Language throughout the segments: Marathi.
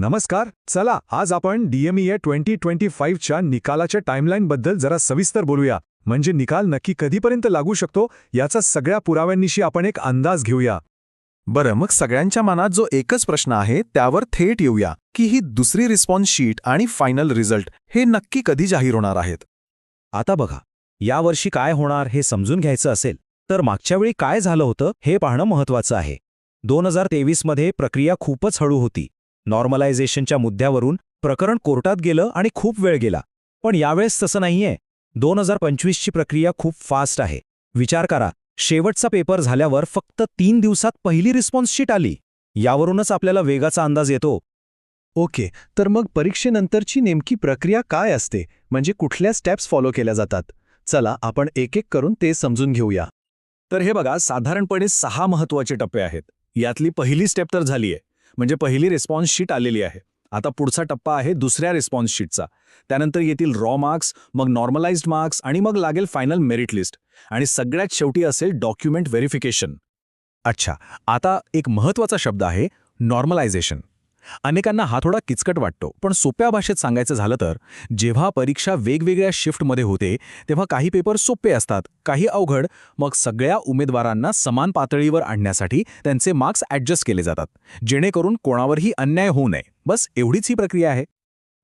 नमस्कार चला आज आपण डीएमईए ट्वेंटी ट्वेंटी फाईव्हच्या निकालाच्या टाईमलाईनबद्दल जरा सविस्तर बोलूया. म्हणजे निकाल नक्की कधीपर्यंत लागू शकतो याचा सगळ्या पुराव्यांनिशी आपण एक अंदाज घेऊया. बरं मग सगळ्यांच्या मनात जो एकच प्रश्न आहे त्यावर थेट येऊया की ही दुसरी रिस्पॉन्स शीट आणि फायनल रिझल्ट हे नक्की कधी जाहीर होणार आहेत? आता बघा यावर्षी काय होणार हे समजून घ्यायचं असेल तर मागच्या वेळी काय झालं होतं हे पाहणं महत्वाचं आहे. दोन हजार तेवीसमध्ये प्रक्रिया खूपच हळू होती. नॉर्मलायझेशनच्या मुद्द्यावरून प्रकरण कोर्टात गेलं आणि खूप वेळ गेला. पण यावेळेस तसं नाहीये. दोन हजार पंचवीसची प्रक्रिया खूप फास्ट आहे. विचार करा. शेवटचा पेपर झाल्यावर फक्त तीन दिवसात पहिली रिस्पॉन्स शीट आली. यावरूनच आपल्याला वेगाचा अंदाज येतो. ओके. तर मग परीक्षेनंतरची नेमकी प्रक्रिया काय असते? म्हणजे कुठल्या स्टेप्स फॉलो केल्या जातात? चला आपण एक एक करून ते समजून घेऊया. तर हे बघा साधारणपणे सहा महत्त्वाचे टप्पे आहेत. यातली पहिली स्टेप तर झाली आहे म्हणजे पहिली रिस्पॉन्स शीट आलेली आहे. आता पुढचा टप्पा आहे दुसऱ्या रिस्पॉन्स शीटचा त्यानंतर येतील रॉ मार्क्स मग नॉर्मलाइज्ड मार्क्स आणि मग लागेल फायनल मेरिट लिस्ट आणि सगळ्यात शेवटी असेल डॉक्युमेंट व्हेरिफिकेशन अच्छा आता एक महत्त्वाचा शब्द आहे नॉर्मलायझेशन अनेकांना हा थोडा किचकट वाटतो पण सोप्या भाषेत सांगायचं झालं तर जेव्हा परीक्षा वेगवेगळ्या शिफ्टमध्ये होते तेव्हा काही पेपर सोपे असतात काही अवघड मग सगळ्या उमेदवारांना समान पातळीवर आणण्यासाठी त्यांचे मार्क्स ॲडजस्ट केले जातात जेणेकरून कोणावरही अन्याय होऊ नये. बस एवढीच ही प्रक्रिया आहे.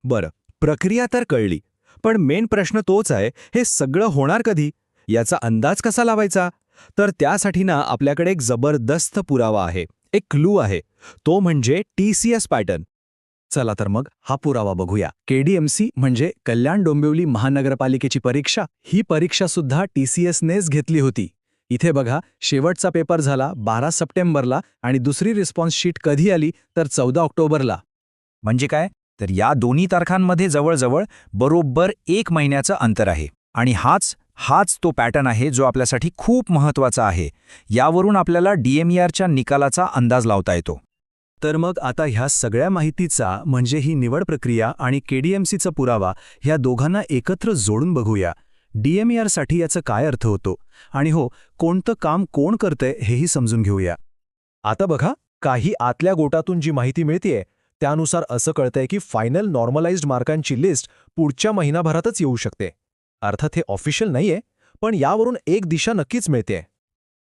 बरं प्रक्रिया तर कळली पण मेन प्रश्न तोच आहे हे सगळं होणार कधी? याचा अंदाज कसा लावायचा? तर त्यासाठी ना आपल्याकडे एक जबरदस्त पुरावा आहे. एक क्लू आहे. तो म्हणजे टी सी एस पॅटर्न चला तर मग हा पुरावा बघूया. केडीएमसी म्हणजे कल्याण डोंबिवली महानगरपालिकेची परीक्षा. ही परीक्षा सुद्धा टी सी घेतली होती. इथे बघा शेवटचा पेपर झाला बारा सप्टेंबरला आणि दुसरी रिस्पॉन्स शीट कधी आली तर चौदा ऑक्टोबरला. म्हणजे काय? तर या दोन्ही तारखांमध्ये जवळजवळ बरोबर एक महिन्याचं अंतर आहे. आणि हाच हाच तो पॅटर्न आहे जो आपल्यासाठी खूप महत्त्वाचा आहे. यावरून आपल्याला डीएमईआरच्या निकालाचा अंदाज लावता येतो. तर मग आता ह्या सगळ्या माहितीचा म्हणजे ही निवड प्रक्रिया आणि केडीएमसीचा पुरावा ह्या दोघांना एकत्र जोडून बघूया. डीएमईआरसाठी याचा काय अर्थ होतो? आणि हो कोणतं काम कोण करतंय हेही समजून घेऊया. आता बघा काही आतल्या गोटातून जी माहिती मिळतेय त्यानुसार असं कळतंय की फायनल नॉर्मलाइज्ड मार्कांची लिस्ट पुढच्या महिनाभरातच येऊ शकते. अर्थात हे ऑफिशियल नाहीये पण यावरून एक दिशा नक्कीच मिळते.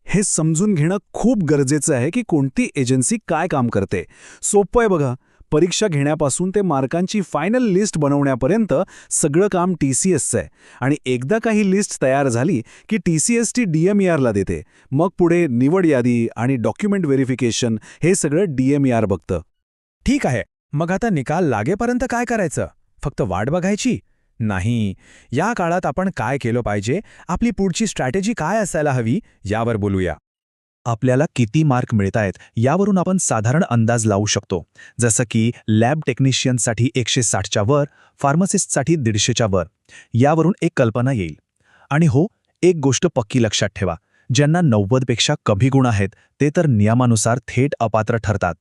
हे समजून घेणं खूप गरजेचं आहे की कोणती एजन्सी काय काम करते. सोपं आहे बघा परीक्षा घेण्यापासून ते मार्कांची फायनल लिस्ट बनवण्यापर्यंत सगळं काम टी सी एसचं आहे. आणि एकदा काही लिस्ट तयार झाली की T C S T D M E आरला देते मग पुढे निवड यादी आणि डॉक्युमेंट व्हेरिफिकेशन हे सगळं डी एम ई आर बघतं. ठीक आहे मग आता निकाल लागेपर्यंत काय करायचं? फक्त वाट बघायची? नाही. या काळात आपण काय केलं पाहिजे? आपली पुढची स्ट्रॅटेजी काय असायला हवी? यावर बोलूया. आपल्याला किती मार्क मिळतायत यावरून आपण साधारण अंदाज लावू शकतो. जसं की लॅब टेक्निशियनसाठी एकशे साठच्या वर फार्मसिस्टसाठी दीडशेच्या वर. यावरून एक कल्पना येईल. आणि हो एक गोष्ट पक्की लक्षात ठेवा. ज्यांना नव्वदपेक्षा कमी गुण आहेत ते तर नियमानुसार थेट अपात्र ठरतात.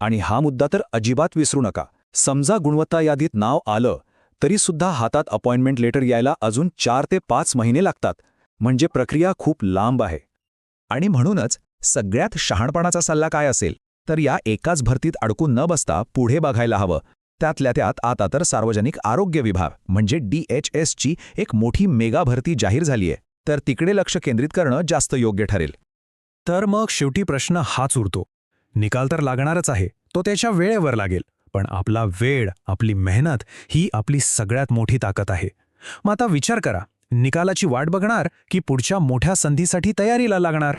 आणि हा मुद्दा तर अजिबात विसरू नका. समजा गुणवत्ता यादीत नाव आलं तरीसुद्धा हातात अपॉइंटमेंट लेटर यायला अजून चार ते पाच महिने लागतात म्हणजे प्रक्रिया खूप लांब आहे. आणि म्हणूनच सगळ्यात शहाणपणाचा सल्ला काय असेल तर या एकाच भरतीत अडकून न बसता पुढे बघायला हवं. त्यातल्या त्यात आता तर सार्वजनिक आरोग्य विभाग म्हणजे डी एच एक मोठी मेगा भरती जाहीर झालीय तर तिकडे लक्ष केंद्रित करणं जास्त योग्य ठरेल. तर मग शेवटी प्रश्न हाच उरतो. निकाल तर लागणारच आहे तो त्याच्या वेळेवर लागेल. पण आपला वेळ आपली मेहनत ही आपली सगळ्यात मोठी ताकद आहे. मग आता विचार करा निकालाची वाट बघणार की पुढच्या मोठ्या संधीसाठी तयारीला लागणार?